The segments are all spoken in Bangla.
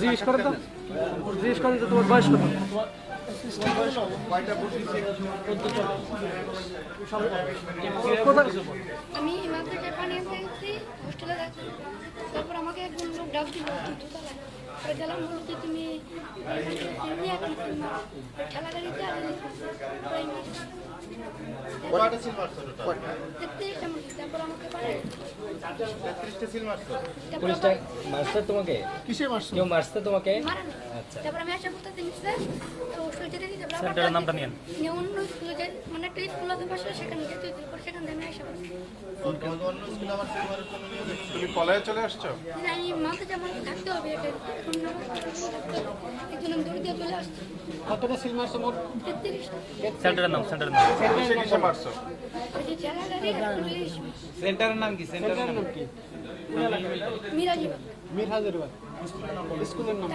জিজ্ঞেস করে তো? জিজ্ঞেস করেন যে তোমার বয়স কত? আমি তুমি কয়টা সিল মারছো টোটাল সিল পুলিশটা তোমাকে? কিসে মারছো? কেউ মারছে তোমাকে? মারা না। তারপর আমি আসা সেন্টারের নামটা। অন্য স্কুলে মানে একটা স্কুল আছে পাশে সেখানে যেতে তারপর সেখান থেকে আমি আসা করছি অন্য স্কুলে আবার সিল মারার নিয়ে তুমি পলায়ে চলে আসছো? আমি মাথা যেমন থাকতে হবে এটা এখন একজন দৌড় দিয়ে চলে আসছে কতটা সিল মারছো মোট? সেন্টারের নাম সেন্টারের নাম। কিসে কিসে মারছো সেন্টারের নাম কি? সেন্টারের নাম কি? মীর হাজারিবাগ স্কুলের নাম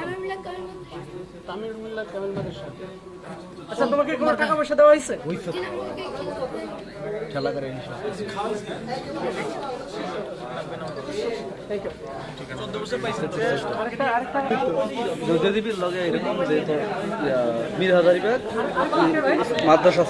মিল্লাত কামিল মাদ্রাসা আচ্ছা তোমাকে কোনো টাকা পয়সা দেওয়া হয়েছে খেলা করে যদি লগে এরকম যে তোর হাজারিবাগ মাদ্রাসা